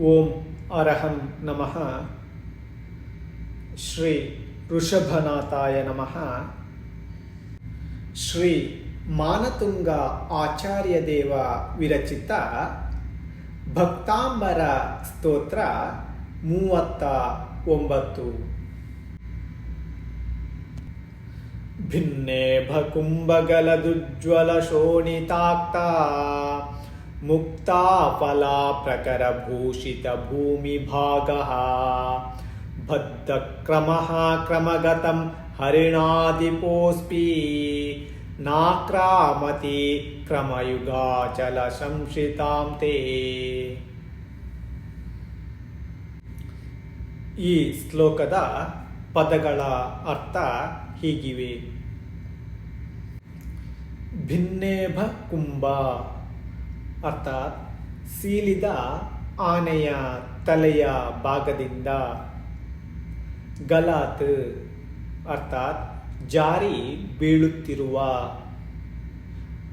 ಓಂ ಅರಹಂ ನಮಃ. ಶ್ರೀ ಋಷಭನಾಥಾಯ ನಮಃ. ಶ್ರೀ ಮಾನತುಂಗ ಆಚಾರ್ಯ ದೇವ ವಿರಚಿತ ಭಕ್ತಾಂಬರ ಸ್ತೋತ್ರ ಮೂವತ್ತ ಒಂಬತ್ತು. ಭಿನ್ನೇ ಭಕುಂಭಗಲದುಜ್ವಲ ಶೋಣಿತಾಕ್ತಾ ಕ್ರಮಃ ಕ್ರಮಗತಂ ಹರಿಣಾದಿಪೋಸ್ಪಿ ನಾಕ್ರಾಮತಿ ಕ್ರಮಯುಗಾಚಲ ಸಂಶಿತಾಂ ತೇ ಈ ಶ್ಲೋಕದ ಪದಗಳ ಅರ್ಥ ಹೀಗಿವೆ. ಭಿನ್ನೇಭ ಕುಂಭ ಅರ್ಥಾತ್ ಸೀಲಿದ ಆನೆಯ ತಲೆಯ ಭಾಗದಿಂದ. ಗಲಾತ್ ಅರ್ಥಾತ್ ಜಾರಿ ಬೀಳುತ್ತಿರುವ.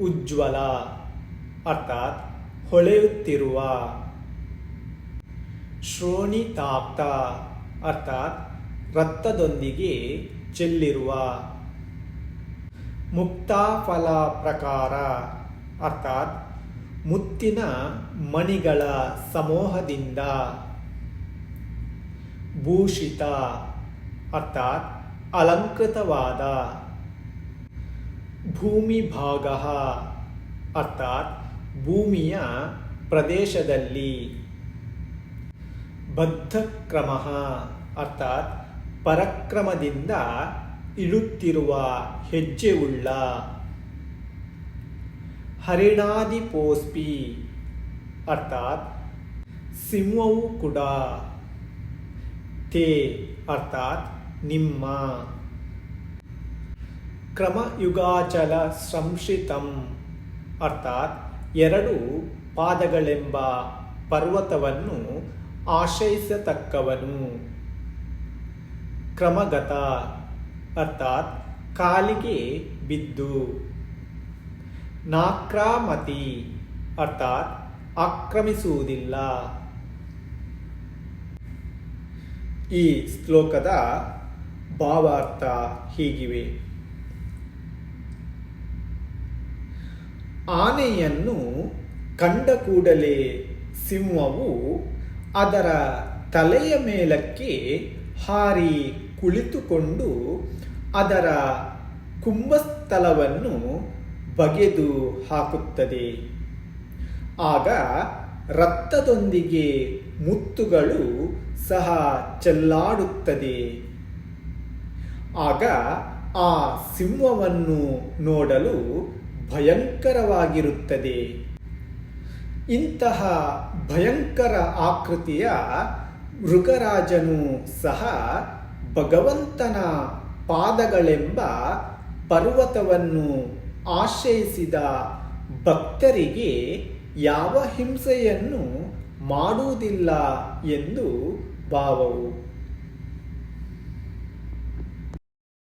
ಉಜ್ವಲ ಅರ್ಥಾತ್ ಹೊಳೆಯುತ್ತಿರುವ. ಶ್ರೋಣಿತಾಪ್ತ ಅರ್ಥಾತ್ ರಕ್ತದೊಂದಿಗೆ ಚೆಲ್ಲಿರುವ. ಮುಕ್ತಾಫಲ ಪ್ರಕಾರ ಅರ್ಥಾತ್ ಮುತ್ತಿನ ಮಣಿಗಳ ಸಮೂಹದಿಂದ ಭೂಷಿತ, ಅರ್ಥಾತ್ ಅಲಂಕೃತವಾದ ಭೂಮಿ ಭಾಗ ಅರ್ಥಾತ್ ಭೂಮಿಯ ಪ್ರದೇಶದಲ್ಲಿ. ಬದ್ಧಕ್ರಮ, ಅರ್ಥಾತ್ ಪರಕ್ರಮದಿಂದ ಇಳುತ್ತಿರುವ ಹೆಜ್ಜೆಯುಳ್ಳ ಹರಿಣಾದಿಪೋಸ್ಪಿ ಅರ್ಥಾತ್, ಸಿಂಹವು ಕೂಡ ತೇ, ಅರ್ಥಾತ್ ನಿಮ್ಮ. ಕ್ರಮಯುಗಾಚಲ ಸಂಶ್ರಿತಂ. ಅರ್ಥಾತ್, ಎರಡು ಪಾದಗಳೆಂಬ ಪರ್ವತವನ್ನು ಆಶ್ರಯಿಸತಕ್ಕವನು. ಕ್ರಮಗತ, ಅರ್ಥಾತ್, ಕಾಲಿಗೆ ಬಿದ್ದು. ನಾಕ್ರಾಮತಿ ಅರ್ಥಾತ್ ಆಕ್ರಮಿಸುವುದಿಲ್ಲ. ಈ ಶ್ಲೋಕದ ಭಾವಾರ್ಥ ಹೀಗಿವೆ. ಆನೆಯನ್ನು ಕಂಡ ಕೂಡಲೇ ಸಿಂಹವು ಅದರ ತಲೆಯ ಮೇಲಕ್ಕೆ ಹಾರಿ ಕುಳಿತುಕೊಂಡು ಅದರ ಕುಂಭಸ್ಥಲವನ್ನು ಬಗೆದು ಹಾಕುತ್ತದೆ. ಆಗ ರಕ್ತದೊಂದಿಗೆ ಮುತ್ತುಗಳು ಸಹ ಚೆಲ್ಲಾಡುತ್ತದೆ. ಆಗ ಆ ಸಿಂಹವನ್ನು ನೋಡಲು ಭಯಂಕರವಾಗಿರುತ್ತದೆ. ಇಂತಹ ಭಯಂಕರ ಆಕೃತಿಯ ಮೃಗರಾಜನು ಸಹ ಭಗವಂತನ ಪಾದಗಳೆಂಬ ಪರ್ವತವನ್ನು ಆಶ್ರಯಿಸಿದ ಭಕ್ತರಿಗೆ ಯಾವ ಹಿಂಸೆಯನ್ನು ಮಾಡುವುದಿಲ್ಲ ಎಂದು ಭಾವವು.